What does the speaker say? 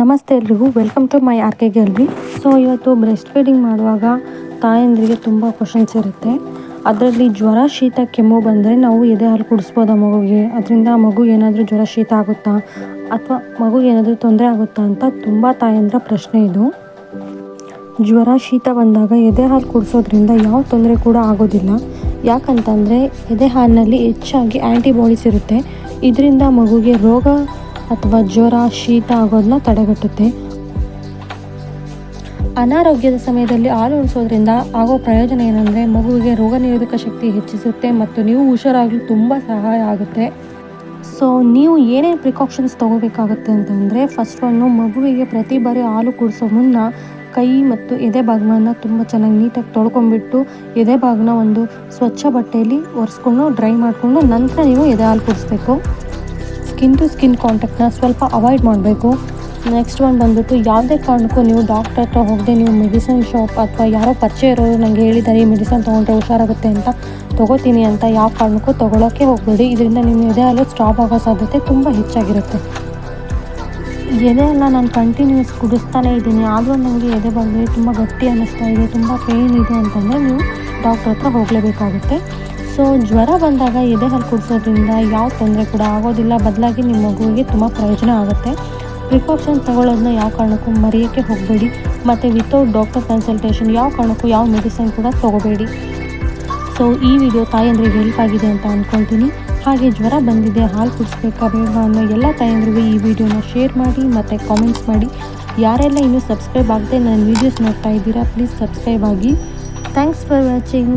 ನಮಸ್ತೆ ಎಲ್ರಿಗೂ. Welcome to my R K gallery so ಇವತ್ತು ಬ್ರೆಸ್ಟ್ ಫೀಡಿಂಗ್ ಮಾಡುವಾಗ ತಾಯಂದ್ರಿಗೆ ತುಂಬ ಕ್ವಶನ್ಸ್ ಇರುತ್ತೆ. ಅದರಲ್ಲಿ ಜ್ವರ, ಶೀತ, ಕೆಮ್ಮು ಬಂದರೆ ನಾವು ಎದೆ ಹಾಲು ಕುಡಿಸ್ಬೋದಾ ಮಗುಗೆ ಅದರಿಂದ ಮಗು ಏನಾದರೂ ಜ್ವರ, ಶೀತ ಆಗುತ್ತಾ? ಅಥವಾ ಮಗು ಏನಾದರೂ ತೊಂದರೆ ಆಗುತ್ತಾ ಅಂತ ತುಂಬ ತಾಯಂದ್ರ ಪ್ರಶ್ನೆ ಇದು. ಜ್ವರ, ಶೀತ ಬಂದಾಗ ಎದೆ ಹಾಲು ಕುಡಿಸೋದ್ರಿಂದ ಯಾವ ತೊಂದರೆ ಕೂಡ ಆಗೋದಿಲ್ಲ. ಯಾಕಂತಂದರೆ ಎದೆ ಹಾಲಿನಲ್ಲಿ ಹೆಚ್ಚಾಗಿ ಆ್ಯಂಟಿಬಾಡೀಸ್ ಇರುತ್ತೆ. ಇದರಿಂದ ಮಗುಗೆ ರೋಗ ಅಥವಾ ಜ್ವರ, ಶೀತ ಆಗೋದನ್ನ ತಡೆಗಟ್ಟುತ್ತೆ. ಅನಾರೋಗ್ಯದ ಸಮಯದಲ್ಲಿ ಹಾಲು ಉಣಿಸೋದ್ರಿಂದ ಆಗೋ ಪ್ರಯೋಜನ ಏನಂದರೆ ಮಗುವಿಗೆ ರೋಗ ನಿರೋಧಕ ಶಕ್ತಿ ಹೆಚ್ಚಿಸುತ್ತೆ ಮತ್ತು ನೀವು ಹುಷಾರಾಗಲು ತುಂಬ ಸಹಾಯ ಆಗುತ್ತೆ. ಸೊ ನೀವು ಏನೇನು ಪ್ರಿಕಾಷನ್ಸ್ ತೊಗೋಬೇಕಾಗುತ್ತೆ ಅಂತಂದರೆ ಫಸ್ಟ್ ಒನ್ನು ಮಗುವಿಗೆ ಪ್ರತಿ ಬಾರಿ ಹಾಲು ಕುಡಿಸೋ ಮುನ್ನ ಕೈ ಮತ್ತು ಎದೆ ಭಾಗವನ್ನು ತುಂಬ ಚೆನ್ನಾಗಿ ನೀಟಾಗಿ ತೊಳ್ಕೊಂಡ್ಬಿಟ್ಟು ಎದೆ ಭಾಗನ ಒಂದು ಸ್ವಚ್ಛ ಬಟ್ಟೆಯಲ್ಲಿ ಒರೆಸ್ಕೊಂಡು ಡ್ರೈ ಮಾಡಿಕೊಂಡು ನಂತರ ನೀವು ಎದೆ ಹಾಲು ಕುಡಿಸ್ಬೇಕು. ಸ್ಕಿನ್ ಟು ಸ್ಕಿನ್ ಕಾಂಟ್ಯಾಕ್ಟ್ನ ಸ್ವಲ್ಪ ಅವಾಯ್ಡ್ ಮಾಡಬೇಕು. ನೆಕ್ಸ್ಟ್ ಒಂದು ಬಂದ್ಬಿಟ್ಟು ಯಾವುದೇ ಕಾರಣಕ್ಕೂ ನೀವು ಡಾಕ್ಟರ್ ಹತ್ರ ಹೋಗದೆ ನೀವು ಮೆಡಿಸಿನ್ ಶಾಪ್ ಅಥವಾ ಯಾರೋ ಪರಿಚಯ ಇರೋರು ನನಗೆ ಹೇಳಿದ್ದಾರೆ, ಈ ಮೆಡಿಸನ್ ತೊಗೊಂಡ್ರೆ ಹುಷಾರಾಗುತ್ತೆ ಅಂತ ತೊಗೋತೀನಿ ಅಂತ ಯಾವ ಕಾರಣಕ್ಕೂ ತೊಗೊಳೋಕ್ಕೆ ಹೋಗಬೇಡಿ. ಇದರಿಂದ ನಿಮ್ಮ ಎದೆ ಹಾಲು ಸ್ಟಾಪ್ ಆಗೋ ಸಾಧ್ಯತೆ ತುಂಬ ಹೆಚ್ಚಾಗಿರುತ್ತೆ. ಎದೆ ಎಲ್ಲ ನಾನು ಕಂಟಿನ್ಯೂಸ್ ಕುಡಿಸ್ತಾನೆ ಇದ್ದೀನಿ. ಆದರೂ ನನಗೆ ಎದೆ ಬಂದರೆ ತುಂಬ ಗಟ್ಟಿ ಅನ್ನಿಸ್ತಾ ಇದೆ, ತುಂಬ ಪೇಯ್ನ್ ಇದೆ ಅಂತಂದರೆ ನೀವು ಡಾಕ್ಟ್ರ್ ಹತ್ರ ಹೋಗಲೇಬೇಕಾಗುತ್ತೆ. ಸೊ ಜ್ವರ ಬಂದಾಗ ಎದೆ ಹಾಲು ಕುಡಿಸೋದ್ರಿಂದ ಯಾವ ತೊಂದರೆ ಕೂಡ ಆಗೋದಿಲ್ಲ. ಬದಲಾಗಿ ನಿಮ್ಮ ಮಗುವಿಗೆ ತುಂಬ ಪ್ರಯೋಜನ ಆಗುತ್ತೆ. ಪ್ರಿಕಾಷನ್ ತಗೊಳ್ಳೋದನ್ನ ಯಾವ ಕಾರಣಕ್ಕೂ ಮರೆಯೋಕ್ಕೆ ಹೋಗಬೇಡಿ. ಮತ್ತು ವಿತೌಟ್ ಡಾಕ್ಟರ್ ಕನ್ಸಲ್ಟೇಷನ್ ಯಾವ ಕಾರಣಕ್ಕೂ ಯಾವ ಮೆಡಿಸಿನ್ ಕೂಡ ತೊಗೋಬೇಡಿ. ಸೊ ಈ ವಿಡಿಯೋ ತಾಯಂದ್ರಿಗೆ ಹೆಲ್ಪ್ ಆಗಿದೆ ಅಂತ ಅಂದ್ಕೊಳ್ತೀನಿ ಹಾಗೆ ಜ್ವರ ಬಂದಿದೆ, ಹಾಲು ಕುಡಿಸ್ಬೇಕಾ ಬೇಡವಾ ಅನ್ನೋ ಎಲ್ಲ ತಾಯಂದ್ರಿಗೂ ಈ ವಿಡಿಯೋನ ಶೇರ್ ಮಾಡಿ, ಮತ್ತು ಕಾಮೆಂಟ್ಸ್ ಮಾಡಿ. ಯಾರೆಲ್ಲ ಇನ್ನೂ ಸಬ್ಸ್ಕ್ರೈಬ್ ಆಗದೆ ನನ್ನ ವೀಡಿಯೋಸ್ ನೋಡ್ತಾ ಇದ್ದೀರಾ ಪ್ಲೀಸ್ ಸಬ್ಸ್ಕ್ರೈಬ್ ಆಗಿ. Thanks for watching